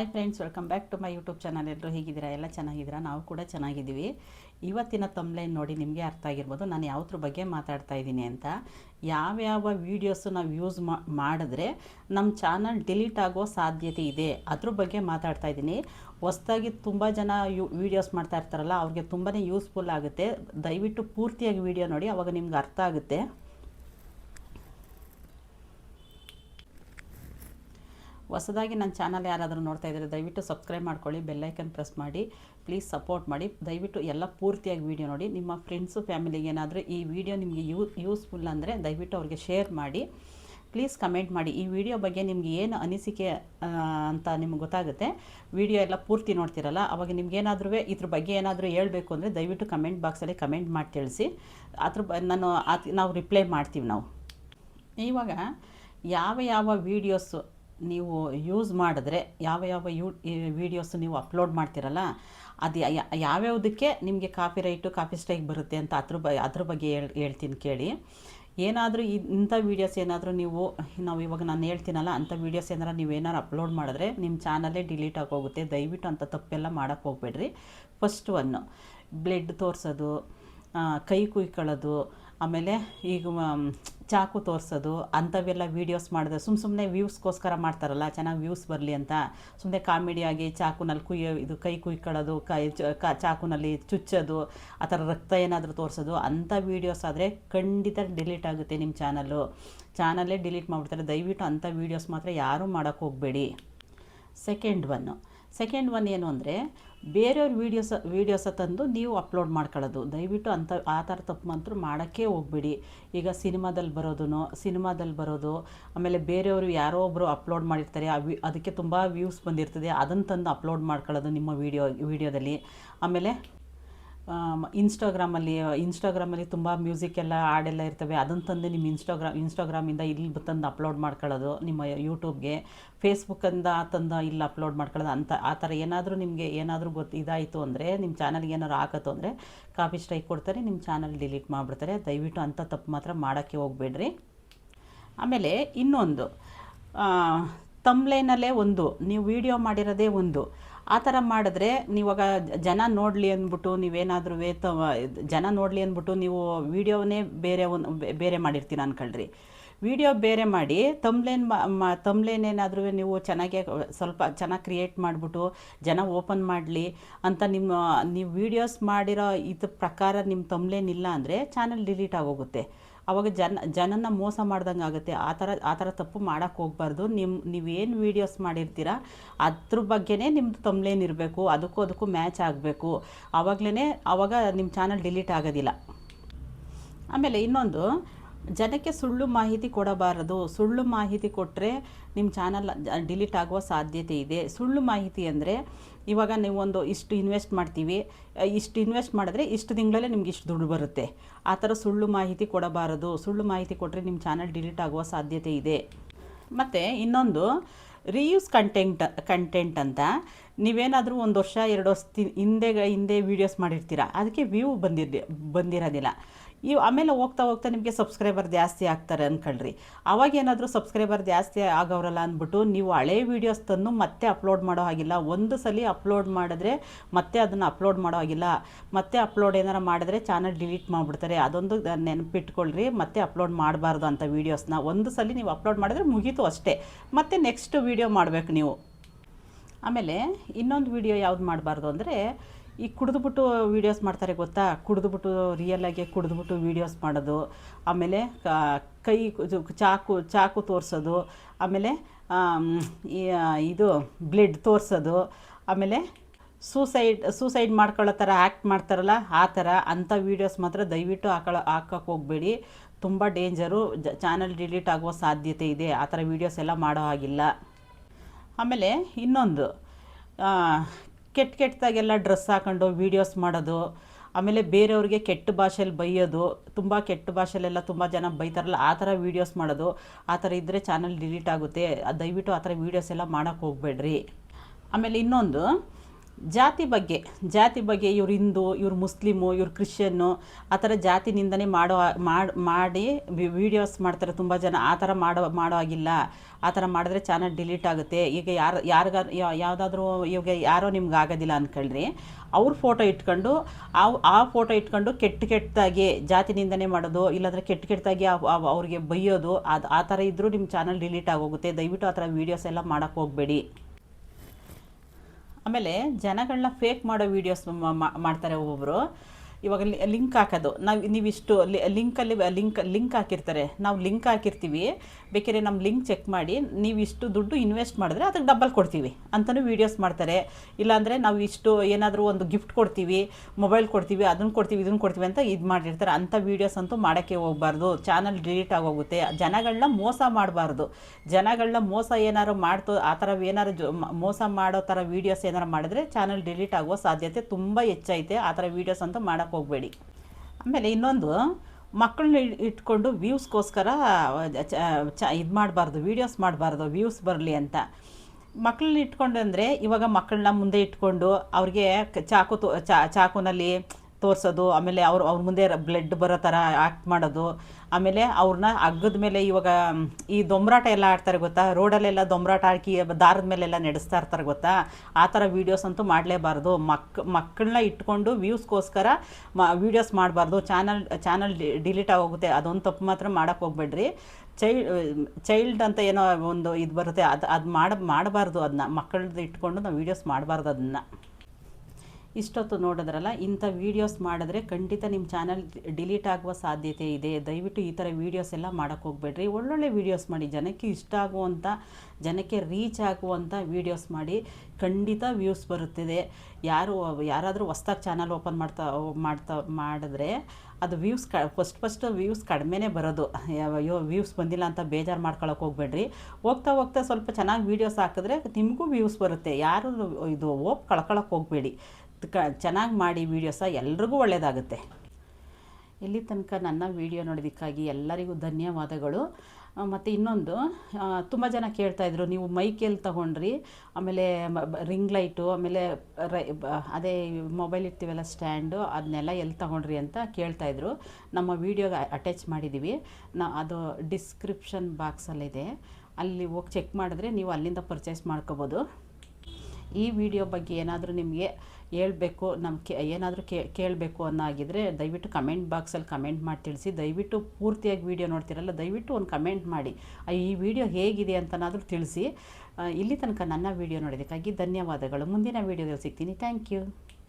Hi friends welcome back to my YouTube channel ಎಲ್ಲರೂ ಹೇಗಿದ್ದೀರಾ? ಎಲ್ಲ ಚೆನ್ನಾಗಿದ್ದೀರಾ? ನಾವು ಕೂಡ ಚೆನ್ನಾಗಿದ್ದೀವಿ. ಇವತ್ತಿನ ತಮ್ಲೈನ್ ನೋಡಿ ನಿಮಗೆ ಅರ್ಥ ಆಗಿರ್ಬೋದು. ನಾನು ಯಾವ್ದ್ರ ಬಗ್ಗೆ ಮಾತಾಡ್ತಾ ಇದ್ದೀನಿ ಅಂತ. ಯಾವ್ಯಾವ ವೀಡಿಯೋಸು ನಾವು ಯೂಸ್ ಮಾಡಿದ್ರೆ ನಮ್ಮ ಚಾನಲ್ ಡಿಲೀಟ್ ಆಗೋ ಸಾಧ್ಯತೆ ಇದೆ? ಅದ್ರ ಬಗ್ಗೆ ಮಾತಾಡ್ತಾ ಇದ್ದೀನಿ. ಹೊಸ್ದಾಗಿ ತುಂಬ ಜನ ಯು ವೀಡಿಯೋಸ್ ಮಾಡ್ತಾ ಇರ್ತಾರಲ್ಲ, ಅವ್ರಿಗೆ ತುಂಬಾ ಯೂಸ್ಫುಲ್ ಆಗುತ್ತೆ. ದಯವಿಟ್ಟು ಪೂರ್ತಿಯಾಗಿ ವೀಡಿಯೋ ನೋಡಿ, ಅವಾಗ ನಿಮ್ಗೆ ಅರ್ಥ ಆಗುತ್ತೆ. ಹೊಸದಾಗಿ ನನ್ನ ಚಾನಲ್ ಯಾರಾದರೂ ನೋಡ್ತಾ ಇದ್ದರೆ ದಯವಿಟ್ಟು ಸಬ್ಸ್ಕ್ರೈಬ್ ಮಾಡ್ಕೊಳ್ಳಿ ಬೆಲ್ಲೈಕನ್ ಪ್ರೆಸ್ ಮಾಡಿ ಪ್ಲೀಸ್ ಸಪೋರ್ಟ್ ಮಾಡಿ. ದಯವಿಟ್ಟು ಎಲ್ಲ ಪೂರ್ತಿಯಾಗಿ ವೀಡಿಯೋ ನೋಡಿ. ನಿಮ್ಮ ಫ್ರೆಂಡ್ಸು ಫ್ಯಾಮಿಲಿಗೆ ಏನಾದರೂ ಈ ವಿಡಿಯೋ ನಿಮಗೆ ಯೂಸ್ಫುಲ್ ಅಂದರೆ ದಯವಿಟ್ಟು ಅವ್ರಿಗೆ ಶೇರ್ ಮಾಡಿ. ಪ್ಲೀಸ್ ಕಮೆಂಟ್ ಮಾಡಿ. ಈ ವಿಡಿಯೋ ಬಗ್ಗೆ ನಿಮ್ಗೆ ಏನು ಅನಿಸಿಕೆ ಅಂತ ನಿಮ್ಗೆ ಗೊತ್ತಾಗುತ್ತೆ. ವಿಡಿಯೋ ಎಲ್ಲ ಪೂರ್ತಿ ನೋಡ್ತಿರಲ್ಲ. ಅವಾಗ ನಿಮ್ಗೇನಾದ್ರೂ ಇದ್ರ ಬಗ್ಗೆ ಏನಾದರೂ ಹೇಳಬೇಕು ಅಂದರೆ ದಯವಿಟ್ಟು ಕಮೆಂಟ್ ಬಾಕ್ಸಲ್ಲಿ ಕಮೆಂಟ್ ಮಾಡಿ ತಿಳಿಸಿ. ಅದ್ರ ಬ, ನಾನು ಅದು, ನಾವು ರಿಪ್ಲೈ ಮಾಡ್ತೀವಿ ನಾವು. ಇವಾಗ ಯಾವ ಯಾವ ವೀಡಿಯೋಸು ನೀವು ಯೂಸ್ ಮಾಡಿದ್ರೆ ಯಾವ ಯಾವ ಯೂ ವೀಡಿಯೋಸ್ ನೀವು ಅಪ್ಲೋಡ್ ಮಾಡ್ತೀರಲ್ಲ, ಅದು ಯಾವ್ಯಾವುದಕ್ಕೆ ನಿಮಗೆ ಕಾಪಿ ರೈಟು ಕಾಪಿ ಸ್ಟ್ರೈಕ್ ಬರುತ್ತೆ ಅಂತ ಅದ್ರ ಬ, ಅದ್ರ ಬಗ್ಗೆ ಹೇಳ್, ಹೇಳ್ತೀನಿ ಕೇಳಿ. ಏನಾದರೂ ಇಂಥ ವೀಡಿಯೋಸ್ ಏನಾದರೂ ನೀವು, ನಾವು ಇವಾಗ ನಾನು ಹೇಳ್ತೀನಲ್ಲ, ಅಂಥ ವೀಡಿಯೋಸ್ ಏನಾರು ನೀವೇನಾರು ಅಪ್ಲೋಡ್ ಮಾಡಿದ್ರೆ ನಿಮ್ಮ ಚಾನಲ್ಲೇ ಡಿಲೀಟ್ ಆಗೋಗುತ್ತೆ. ದಯವಿಟ್ಟು ಅಂಥ ತಪ್ಪೆಲ್ಲ ಮಾಡೋಕ್ಕೆ ಹೋಗ್ಬೇಡ್ರಿ. ಫಸ್ಟ್ ಒನ್ನು ಬ್ಲಡ್ ತೋರಿಸೋದು ಕೈ ಕುಯ್ಕೊಳ್ಳೋದು ಆಮೇಲೆ ಈಗ ಚಾಕು ತೋರಿಸೋದು, ಅಂಥವೆಲ್ಲ ವೀಡಿಯೋಸ್ ಮಾಡಿದ್ರೆ ಸುಮ್ಮ ಸುಮ್ಮನೆ ವ್ಯೂಸ್ಗೋಸ್ಕರ ಮಾಡ್ತಾರಲ್ಲ, ಚೆನ್ನಾಗಿ ವ್ಯೂಸ್ ಬರಲಿ ಅಂತ. ಸುಮ್ಮನೆ ಕಾಮಿಡಿಯಾಗಿ ಚಾಕುನಲ್ಲಿ ಕುಯ್ಯೋ, ಇದು ಕೈ ಕುಯ್ಕೊಳ್ಳೋದು, ಕೈ ಚ- ಚಾಕುನಲ್ಲಿ ಚುಚ್ಚೋದು, ಆ ಥರ ರಕ್ತ ಏನಾದರೂ ತೋರಿಸೋದು, ಅಂಥ ವೀಡಿಯೋಸ್ ಆದರೆ ಖಂಡಿತ ಡಿಲೀಟ್ ಆಗುತ್ತೆ ನಿಮ್ಮ ಚಾನಲ್ಲು ಚಾನಲ್ಲೇ ಡಿಲೀಟ್ ಮಾಡಿಬಿಡ್ತಾರೆ. ದಯವಿಟ್ಟು ಅಂಥ ವೀಡಿಯೋಸ್ ಮಾತ್ರ ಯಾರೂ ಮಾಡೋಕ್ಕೆ ಹೋಗಬೇಡಿ. ಸೆಕೆಂಡ್ ಒನ್ನು ಸೆಕೆಂಡ್ ಒನ್ ಏನು ಅಂದರೆ, ಬೇರೆಯವ್ರ ವೀಡಿಯೋಸ ವೀಡಿಯೋಸ ತಂದು ನೀವು ಅಪ್ಲೋಡ್ ಮಾಡ್ಕೊಳ್ಳೋದು. ದಯವಿಟ್ಟು ಅಂಥ ಆ ಥರ ತಪ್ಪು ಮಾತ್ರ ಮಾಡೋಕ್ಕೇ ಹೋಗ್ಬೇಡಿ. ಈಗ ಸಿನಿಮಾದಲ್ಲಿ ಬರೋದು ಸಿನಿಮಾದಲ್ಲಿ ಬರೋದು, ಆಮೇಲೆ ಬೇರೆಯವರು ಯಾರೋ ಒಬ್ಬರು ಅಪ್ಲೋಡ್ ಮಾಡಿರ್ತಾರೆ ಅದಕ್ಕೆ ತುಂಬ ವ್ಯೂಸ್ ಬಂದಿರ್ತದೆ, ಅದನ್ನು ತಂದು ಅಪ್ಲೋಡ್ ಮಾಡ್ಕೊಳ್ಳೋದು ನಿಮ್ಮ ವೀಡಿಯೋ ವೀಡಿಯೋದಲ್ಲಿ ಆಮೇಲೆ ಇನ್ಸ್ಟಾಗ್ರಾಮಲ್ಲಿ ಇನ್ಸ್ಟಾಗ್ರಾಮಲ್ಲಿ ತುಂಬ ಮ್ಯೂಸಿಕ್ ಎಲ್ಲ ಹಾಡೆಲ್ಲ ಇರ್ತವೆ. ಅದನ್ನು ತಂದು ನಿಮ್ಮ ಇನ್ಸ್ಟಾಗ್ರಾಮ್ ಇನ್ಸ್ಟಾಗ್ರಾಮಿಂದ ಇಲ್ಲಿ ತಂದು ಅಪ್ಲೋಡ್ ಮಾಡ್ಕೊಳ್ಳೋದು, ನಿಮ್ಮ ಯೂಟ್ಯೂಬ್ಗೆ ಫೇಸ್ಬುಕ್ಕಿಂದ ತಂದು ಇಲ್ಲಿ ಅಪ್ಲೋಡ್ ಮಾಡ್ಕೊಳ್ಳೋದು ಅಂತ, ಆ ಥರ ಏನಾದರೂ ನಿಮಗೆ ಏನಾದರೂ ಗೊತ್ತು ಇದಾಯಿತು ಅಂದರೆ ನಿಮ್ಮ ಚಾನಲ್ಗೆ ಏನಾದ್ರು ಹಾಕತ್ತು ಅಂದರೆ ಕಾಪಿ ಸ್ಟ್ರೈಕ್ ಕೊಡ್ತಾರೆ ನಿಮ್ಮ ಚಾನಲ್ ಡಿಲೀಟ್ ಮಾಡಿಬಿಡ್ತಾರೆ. ದಯವಿಟ್ಟು ಅಂಥ ತಪ್ಪು ಮಾತ್ರ ಮಾಡೋಕ್ಕೆ ಹೋಗಬೇಡ್ರಿ. ಆಮೇಲೆ ಇನ್ನೊಂದು ತಮ್ಲೈನಲ್ಲೇ ಒಂದು, ನೀವು ವಿಡಿಯೋ ಮಾಡಿರೋದೇ ಒಂದು. ಆ ಥರ ಮಾಡಿದ್ರೆ ನೀವಾಗ ಜನ ನೋಡಲಿ ಅಂದ್ಬಿಟ್ಟು ನೀವೇನಾದರೂ ವೇತ ಜನ ನೋಡಲಿ ಅಂದ್ಬಿಟ್ಟು ನೀವು ವಿಡಿಯೋನೇ ಬೇರೆ ಒಂದು ಬೇರೆ ಮಾಡಿರ್ತೀರ ಅನ್ಕೊಳ್ರಿ. ವಿಡಿಯೋ ಬೇರೆ ಮಾಡಿ ತಮ್ಲೇನ್ ತಮ್ಲೇನ್ ಏನಾದರೂ ನೀವು ಚೆನ್ನಾಗಿ, ಸ್ವಲ್ಪ ಚೆನ್ನಾಗಿ ಕ್ರಿಯೇಟ್ ಮಾಡಿಬಿಟ್ಟು, ಜನ ಓಪನ್ ಮಾಡಲಿ ಅಂತ ನಿಮ್ಮ, ನೀವು ವೀಡಿಯೋಸ್ ಮಾಡಿರೋ ಇದ್ರ ಪ್ರಕಾರ ನಿಮ್ಮ ತಮ್ಲೇನ್ ಇಲ್ಲ ಅಂದರೆ ಚಾನಲ್ ಡಿಲೀಟ್ ಆಗೋಗುತ್ತೆ. ಅವಾಗ ಜನ, ಜನನ ಮೋಸ ಮಾಡ್ದಂಗೆ ಆಗುತ್ತೆ. ಆ ಥರ ಆ ಥರ ತಪ್ಪು ಮಾಡೋಕ್ಕೆ ಹೋಗ್ಬಾರ್ದು. ನಿಮ್ಮ ನೀವೇನು ವೀಡಿಯೋಸ್ ಮಾಡಿರ್ತೀರ, ಅದ್ರ ಬಗ್ಗೆನೇ ನಿಮ್ಮದು ತಮ್ಲೇನ್ ಇರಬೇಕು. ಅದಕ್ಕೂ ಅದಕ್ಕೂ ಮ್ಯಾಚ್ ಆಗಬೇಕು. ಆವಾಗಲೇ ಆವಾಗ ನಿಮ್ಮ ಚಾನಲ್ ಡಿಲೀಟ್ ಆಗೋದಿಲ್ಲ. ಆಮೇಲೆ ಇನ್ನೊಂದು ಜನಕ್ಕೆ ಸುಳ್ಳು ಮಾಹಿತಿ ಕೊಡಬಾರದು. ಸುಳ್ಳು ಮಾಹಿತಿ ಕೊಟ್ಟರೆ ನಿಮ್ಮ ಚಾನಲ್ ಡಿಲೀಟ್ ಆಗುವ ಸಾಧ್ಯತೆ ಇದೆ. ಸುಳ್ಳು ಮಾಹಿತಿ ಅಂದರೆ ಇವಾಗ ನೀವೊಂದು ಇಷ್ಟು ಇನ್ವೆಸ್ಟ್ ಮಾಡ್ತೀವಿ. ಇಷ್ಟು ಇನ್ವೆಸ್ಟ್ ಮಾಡಿದ್ರೆ ಇಷ್ಟು ತಿಂಗಳಲ್ಲೇ ನಿಮ್ಗೆ ಇಷ್ಟು ದುಡ್ಡು ಬರುತ್ತೆ. ಆ ಥರ ಸುಳ್ಳು ಮಾಹಿತಿ ಕೊಡಬಾರದು. ಸುಳ್ಳು ಮಾಹಿತಿ ಕೊಟ್ಟರೆ ನಿಮ್ಮ ಚಾನಲ್ ಡಿಲೀಟ್ ಆಗುವ ಸಾಧ್ಯತೆ ಇದೆ. ಮತ್ತು ಇನ್ನೊಂದು ರೀಯೂಸ್ ಕಂಟೆಂಟ್ ಕಂಟೆಂಟ್ ಅಂತ. ನೀವೇನಾದರೂ ಒಂದು ವರ್ಷ, ಎರಡು ವರ್ಷ ಹಿಂದೆ ಹಿಂದೆ ವೀಡಿಯೋಸ್ ಮಾಡಿರ್ತೀರ? ಅದಕ್ಕೆ ವ್ಯೂ ಬಂದಿರ್ ಬಂದಿರೋದಿಲ್ಲ. ಈ ಆಮೇಲೆ ಹೋಗ್ತಾ ಹೋಗ್ತಾ ನಿಮಗೆ ಸಬ್ಸ್ಕ್ರೈಬರ್ ಜಾಸ್ತಿ ಆಗ್ತಾರೆ ಅಂದ್ಕೊಳ್ರಿ ಅವಾಗ ಏನಾದರೂ ಸಬ್ಸ್ಕ್ರೈಬರ್ ಜಾಸ್ತಿ ಆಗೋರಲ್ಲ ಅಂದ್ಬಿಟ್ಟು ನೀವು ಹಳೆ ವೀಡಿಯೋಸ್ ತಂದು ಮತ್ತೆ ಅಪ್ಲೋಡ್ ಮಾಡೋ ಹಾಗಿಲ್ಲ. ಒಂದು ಸಲ ಅಪ್ಲೋಡ್ ಮಾಡಿದ್ರೆ ಮತ್ತೆ ಅದನ್ನು ಅಪ್ಲೋಡ್ ಮಾಡೋ ಹಾಗಿಲ್ಲ. ಮತ್ತೆ ಅಪ್ಲೋಡ್ ಏನಾರು ಮಾಡಿದ್ರೆ ಚಾನಲ್ ಡಿಲೀಟ್ ಮಾಡಿಬಿಡ್ತಾರೆ. ಅದೊಂದು ನೆನಪಿಟ್ಕೊಳ್ರಿ. ಮತ್ತೆ ಅಪ್ಲೋಡ್ ಮಾಡಬಾರ್ದು ಅಂತ ವೀಡಿಯೋಸ್ನ ಒಂದು ಸಲ ನೀವು ಅಪ್ಲೋಡ್ ಮಾಡಿದ್ರೆ ಮುಗೀತು ಅಷ್ಟೇ. ಮತ್ತೆ ನೆಕ್ಸ್ಟ್ ವೀಡಿಯೋ ಮಾಡಬೇಕು ನೀವು. ಆಮೇಲೆ ಇನ್ನೊಂದು ವಿಡಿಯೋ ಯಾವ್ದು ಮಾಡಬಾರ್ದು ಅಂದರೆ ಈ ಕುಡಿದ್ಬಿಟ್ಟು ವೀಡಿಯೋಸ್ ಮಾಡ್ತಾರೆ ಗೊತ್ತಾ? ಕುಡಿದ್ಬಿಟ್ಟು ರಿಯಲಾಗಿ ಕುಡಿದ್ಬಿಟ್ಟು ವೀಡಿಯೋಸ್ ಮಾಡೋದು. ಆಮೇಲೆ ಕ- ಚಾಕು ಚಾಕು ತೋರಿಸೋದು. ಆಮೇಲೆ ಇದು ಬ್ಲಡ್ ತೋರಿಸೋದು. ಆಮೇಲೆ ಸೂಸೈಡ್ ಸೂಸೈಡ್ ಮಾಡ್ಕೊಳ್ಳೋ ಥರ ಆ್ಯಕ್ಟ್ ಮಾಡ್ತಾರಲ್ಲ, ಆ ಥರ ಅಂಥ ವೀಡಿಯೋಸ್ ಮಾತ್ರ ದಯವಿಟ್ಟು ಹಾಕೊಳ್ಳೋ ಹಾಕೋಕ್ಕೆ ಹೋಗಬೇಡಿ. ತುಂಬ ಡೇಂಜರು ಚಾನಲ್ ಡಿಲೀಟ್ ಆಗುವ ಸಾಧ್ಯತೆ ಇದೆ. ಆ ಥರ ವೀಡಿಯೋಸ್ ಎಲ್ಲ ಮಾಡೋ ಹಾಗಿಲ್ಲ. ಆಮೇಲೆ ಇನ್ನೊಂದು ಕೆಟ್ಟ ಕೆಟ್ಟದಾಗೆಲ್ಲ ಡ್ರೆಸ್ ಹಾಕೊಂಡು ವೀಡಿಯೋಸ್ ಮಾಡೋದು, ಆಮೇಲೆ ಬೇರೆಯವ್ರಿಗೆ ಕೆಟ್ಟ ಭಾಷೆಯಲ್ಲಿ ಬೈಯೋದು, ತುಂಬ ಕೆಟ್ಟ ಭಾಷೆಲೆಲ್ಲ ತುಂಬ ಜನ ಬೈತಾರಲ್ಲ, ಆ ಥರ ವೀಡಿಯೋಸ್ ಮಾಡೋದು, ಆ ಥರ ಇದ್ದರೆ ಚಾನಲ್ ಡಿಲೀಟ್ ಆಗುತ್ತೆ. ದಯವಿಟ್ಟು ಆ ಥರ ವೀಡಿಯೋಸ್ ಎಲ್ಲ ಮಾಡೋಕ್ಕೆ ಹೋಗಬೇಡ್ರಿ. ಆಮೇಲೆ ಇನ್ನೊಂದು ಜಾತಿ ಬಗ್ಗೆ ಜಾತಿ ಬಗ್ಗೆ ಇವ್ರು ಹಿಂದೂ, ಇವ್ರು ಮುಸ್ಲಿಮು, ಇವ್ರು ಕ್ರಿಶ್ಚಿಯನ್ನು ಆ ಥರ ಜಾತಿ ನಿಂದನೆ ಮಾಡೋ, ಮಾಡಿ ಮಾಡಿ ವೀಡಿಯೋಸ್ ಮಾಡ್ತಾರೆ ತುಂಬ ಜನ. ಆ ಥರ ಮಾಡೋ ಮಾಡೋ ಆಗಿಲ್ಲ ಆ ಥರ ಮಾಡಿದ್ರೆ ಚಾನಲ್ ಡಿಲೀಟ್ ಆಗುತ್ತೆ. ಈಗ ಯಾರು, ಯಾರಿಗ ಯಾವುದಾದ್ರೂ ಇವಾಗ, ಯಾರೋ ನಿಮ್ಗೆ ಆಗೋದಿಲ್ಲ ಅಂದ್ಕೊಳ್ರಿ ಅವ್ರ ಫೋಟೋ ಇಟ್ಕೊಂಡು ಆ ಆ ಫೋಟೋ ಇಟ್ಕೊಂಡು ಕೆಟ್ಟ ಕೆಟ್ಟದಾಗಿ ಜಾತಿ ನಿಂದನೆ ಮಾಡೋದು, ಇಲ್ಲಾಂದರೆ ಕೆಟ್ಟ ಕೆಟ್ಟದಾಗಿ ಅವ್ರಿಗೆ ಬೈಯೋದು, ಅದು ಆ ಥರ ಇದ್ದರೂ ನಿಮ್ಮ ಚಾನಲ್ ಡಿಲೀಟ್ ಆಗೋಗುತ್ತೆ. ದಯವಿಟ್ಟು ಆ ಥರ ವೀಡಿಯೋಸ್ ಎಲ್ಲ ಮಾಡೋಕ್ಕೆ ಹೋಗಬೇಡಿ. ಆಮೇಲೆ ಜನಗಳನ್ನ ಫೇಕ್ ಮಾಡೋ ವೀಡಿಯೋಸ್ ಮಾಡ್ತಾರೆ ಒಬ್ಬೊಬ್ಬರು ಇವಾಗ ಲಿಂಕ್ ಹಾಕೋದು. ನಾವು ನೀವಿಷ್ಟು ಲಿಂಕಲ್ಲಿ ಲಿಂಕ್ ಲಿಂಕ್ ಹಾಕಿರ್ತಾರೆ. ನಾವು ಲಿಂಕ್ ಹಾಕಿರ್ತೀವಿ. ಬೇಕಾದ್ರೆ ನಮ್ಮ ಲಿಂಕ್ ಚೆಕ್ ಮಾಡಿ. ನೀವು ಇಷ್ಟು ದುಡ್ಡು ಇನ್ವೆಸ್ಟ್ ಮಾಡಿದ್ರೆ ಅದಕ್ಕೆ ಡಬ್ಬಲ್ ಕೊಡ್ತೀವಿ ಅಂತಲೂ ವೀಡಿಯೋಸ್ ಮಾಡ್ತಾರೆ. ಇಲ್ಲಾಂದರೆ ನಾವು ಇಷ್ಟು ಏನಾದರೂ ಒಂದು ಗಿಫ್ಟ್ ಕೊಡ್ತೀವಿ ಮೊಬೈಲ್ ಕೊಡ್ತೀವಿ ಅದನ್ನು ಕೊಡ್ತೀವಿ ಇದನ್ನು ಕೊಡ್ತೀವಿ ಅಂತ ಇದು ಮಾಡಿರ್ತಾರೆ. ಅಂಥ ವೀಡಿಯೋಸ್ ಅಂತೂ ಮಾಡೋಕ್ಕೆ ಹೋಗ್ಬಾರ್ದು. ಚಾನಲ್ ಡಿಲೀಟ್ ಆಗೋಗುತ್ತೆ. ಜನಗಳನ್ನ ಮೋಸ ಮಾಡಬಾರ್ದು. ಜನಗಳನ್ನ ಮೋಸ ಏನಾರು ಮಾಡ್ತೋ ಆ ಥರ ಏನಾರು ಮೋಸ ಮಾಡೋ ಥರ ವೀಡಿಯೋಸ್ ಏನಾರು ಮಾಡಿದ್ರೆ ಚಾನಲ್ ಡಿಲೀಟ್ ಆಗುವ ಸಾಧ್ಯತೆ ತುಂಬ ಹೆಚ್ಚೈತೆ. ಆ ಥರ ವೀಡಿಯೋಸ್ ಅಂತೂ ಮಾಡೋಕ್ಕೆ ಹೋಗಬೇಡಿ ಆಮೇಲೆ ಇನ್ನೊಂದು, ಮಕ್ಕಳನ್ನ ಇಟ್ಕೊಂಡು ವ್ಯೂಸ್ಗೋಸ್ಕರ ಚ ಇದು ಮಾಡಬಾರ್ದು, ವೀಡಿಯೋಸ್ ಮಾಡಬಾರ್ದು, ವ್ಯೂಸ್ ಬರಲಿ ಅಂತ. ಮಕ್ಕಳನ್ನ ಇಟ್ಕೊಂಡು ಅಂದರೆ ಇವಾಗ ಮಕ್ಕಳನ್ನ ಮುಂದೆ ಇಟ್ಕೊಂಡು ಅವ್ರಿಗೆ ಚಾಕು ತೋ ಚಾಕುನಲ್ಲಿ ತೋರಿಸೋದು, ಆಮೇಲೆ ಅವ್ರು, ಅವ್ರ ಮುಂದೆ ಬ್ಲಡ್ ಬರೋ ಥರ ಆ್ಯಕ್ಟ್ ಮಾಡೋದು, ಆಮೇಲೆ ಅವ್ರನ್ನ ಹಗ್ಗದ ಮೇಲೆ ಇವಾಗ, ಈ ದೊಂಬರಾಟ ಎಲ್ಲ ಆಡ್ತಾರೆ ಗೊತ್ತಾ? ರೋಡಲ್ಲೆಲ್ಲ ದೊಂಬರಾಟ ಹಾಕಿ ದಾರದ ಮೇಲೆಲ್ಲ ನಡೆಸ್ತಾ ಇರ್ತಾರೆ ಗೊತ್ತಾ? ಆ ಥರ ವೀಡಿಯೋಸ್ ಅಂತೂ ಮಾಡಲೇಬಾರ್ದು. ಮಕ್ ಮಕ್ಕಳನ್ನ ಇಟ್ಕೊಂಡು ವ್ಯೂಸ್ಗೋಸ್ಕರ ಮ ವೀಡಿಯೋಸ್ ಮಾಡಬಾರ್ದು. ಚಾನಲ್ ಚಾನಲ್ ಡಿಲೀಟ್ ಆಗೋಗುತ್ತೆ. ಅದೊಂದು ತಪ್ಪು ಮಾತ್ರ ಮಾಡೋಕ್ಕೆ ಹೋಗ್ಬೇಡ್ರಿ. ಚೈಲ್ಡ್ ಚೈಲ್ಡ್ ಅಂತ ಏನೋ ಒಂದು ಇದು ಬರುತ್ತೆ. ಅದು ಅದು ಮಾಡ, ಮಾಡಬಾರ್ದು ಅದನ್ನ ಮಕ್ಕಳದ್ದು ಇಟ್ಕೊಂಡು ನಾವು ವೀಡಿಯೋಸ್ ಮಾಡಬಾರ್ದು ಅದನ್ನು ಇಷ್ಟೊತ್ತು ನೋಡಿದ್ರಲ್ಲ, ಇಂಥ ವೀಡಿಯೋಸ್ ಮಾಡಿದ್ರೆ ಖಂಡಿತ ನಿಮ್ಮ ಚಾನಲ್ ಡಿಲೀಟ್ ಆಗುವ ಸಾಧ್ಯತೆ ಇದೆ. ದಯವಿಟ್ಟು ಈ ಥರ ವೀಡಿಯೋಸ್ ಎಲ್ಲ ಮಾಡೋಕ್ಕೆ ಹೋಗ್ಬೇಡ್ರಿ. ಒಳ್ಳೊಳ್ಳೆ ವೀಡಿಯೋಸ್ ಮಾಡಿ, ಜನಕ್ಕೆ ಇಷ್ಟ ಆಗುವಂಥ ಜನಕ್ಕೆ ರೀಚ್ ಆಗುವಂಥ ವೀಡಿಯೋಸ್ ಮಾಡಿ ಖಂಡಿತ ವ್ಯೂಸ್ ಬರುತ್ತಿದೆ. ಯಾರು, ಯಾರಾದರೂ ಹೊಸ್ದಾಗಿ ಚಾನಲ್ ಓಪನ್ ಮಾಡ್ತಾ ಮಾಡ್ತಾ, ಮಾಡಿದ್ರೆ ಅದು ವ್ಯೂಸ್ ಕ ಫಸ್ಟ್ ಫಸ್ಟ್ ವ್ಯೂಸ್ ಕಡಿಮೆನೇ ಬರೋದು. ಅಯ್ಯೋ ವ್ಯೂಸ್ ಬಂದಿಲ್ಲ ಅಂತ ಬೇಜಾರು ಮಾಡ್ಕೊಳಕ್ಕೆ ಹೋಗ್ಬೇಡ್ರಿ. ಹೋಗ್ತಾ ಹೋಗ್ತಾ ಸ್ವಲ್ಪ ಚೆನ್ನಾಗಿ ವೀಡಿಯೋಸ್ ಹಾಕಿದ್ರೆ ನಿಮಗೂ ವ್ಯೂಸ್ ಬರುತ್ತೆ. ಯಾರು ಇದು ಓಪ್ ಕಳ್ಕೊಳಕ್ಕೆ ಹೋಗಬೇಡಿ. ಚೆನ್ನಾಗಿ ಮಾಡಿ ವೀಡಿಯೋಸ ಎಲ್ರಿಗೂ ಒಳ್ಳೆಯದಾಗುತ್ತೆ ಇಲ್ಲಿ ತನಕ ನನ್ನ ವೀಡಿಯೋ ನೋಡೋದಕ್ಕಾಗಿ ಎಲ್ಲರಿಗೂ ಧನ್ಯವಾದಗಳು. ಮತ್ತು ಇನ್ನೊಂದು ತುಂಬ ಜನ ಕೇಳ್ತಾಯಿದ್ರು ನೀವು ಮೈಕೆಲ್ಲಿ ತಗೊಂಡ್ರಿ? ಆಮೇಲೆ ರಿಂಗ್ ಲೈಟು ಆಮೇಲೆ ರೈ ಅದೇ ಮೊಬೈಲ್ ಇರ್ತೀವಲ್ಲ ಸ್ಟ್ಯಾಂಡು ಅದನ್ನೆಲ್ಲ ಎಲ್ಲಿ ತಗೊಂಡ್ರಿ ಅಂತ ಕೇಳ್ತಾಯಿದ್ರು ನಮ್ಮ ವೀಡಿಯೋಗೆ ಅಟ್ಯಾಚ್ ಮಾಡಿದ್ದೀವಿ ನಾ, ಅದು ಡಿಸ್ಕ್ರಿಪ್ಷನ್ ಬಾಕ್ಸಲ್ಲಿದೆ ಅಲ್ಲಿ ಹೋಗಿ ಚೆಕ್ ಮಾಡಿದ್ರೆ ನೀವು ಅಲ್ಲಿಂದ ಪರ್ಚೇಸ್ ಮಾಡ್ಕೋಬೋದು. ಈ ವಿಡಿಯೋ ಬಗ್ಗೆ ಏನಾದರೂ ನಿಮಗೆ ಹೇಳ್ಬೇಕು ನಮ್ಮ ಕೇ ಏನಾದರೂ ಕೇಳಬೇಕು ಅನ್ನೋಗಿದ್ರೆ ದಯವಿಟ್ಟು ಕಮೆಂಟ್ ಬಾಕ್ಸಲ್ಲಿ ಕಮೆಂಟ್ ಮಾಡಿ ತಿಳಿಸಿ. ದಯವಿಟ್ಟು ಪೂರ್ತಿಯಾಗಿ ವೀಡಿಯೋ ನೋಡ್ತಿರಲ್ಲ, ದಯವಿಟ್ಟು ಒಂದು ಕಮೆಂಟ್ ಮಾಡಿ. ಈ ವಿಡಿಯೋ ಹೇಗಿದೆ ಅಂತನಾದರೂ ತಿಳಿಸಿ. ಇಲ್ಲಿ ತನಕ ನನ್ನ ವೀಡಿಯೋ ನೋಡೋದಕ್ಕಾಗಿ ಧನ್ಯವಾದಗಳು. ಮುಂದಿನ ವೀಡಿಯೋದಲ್ಲಿ ಸಿಗ್ತೀನಿ. Thank you.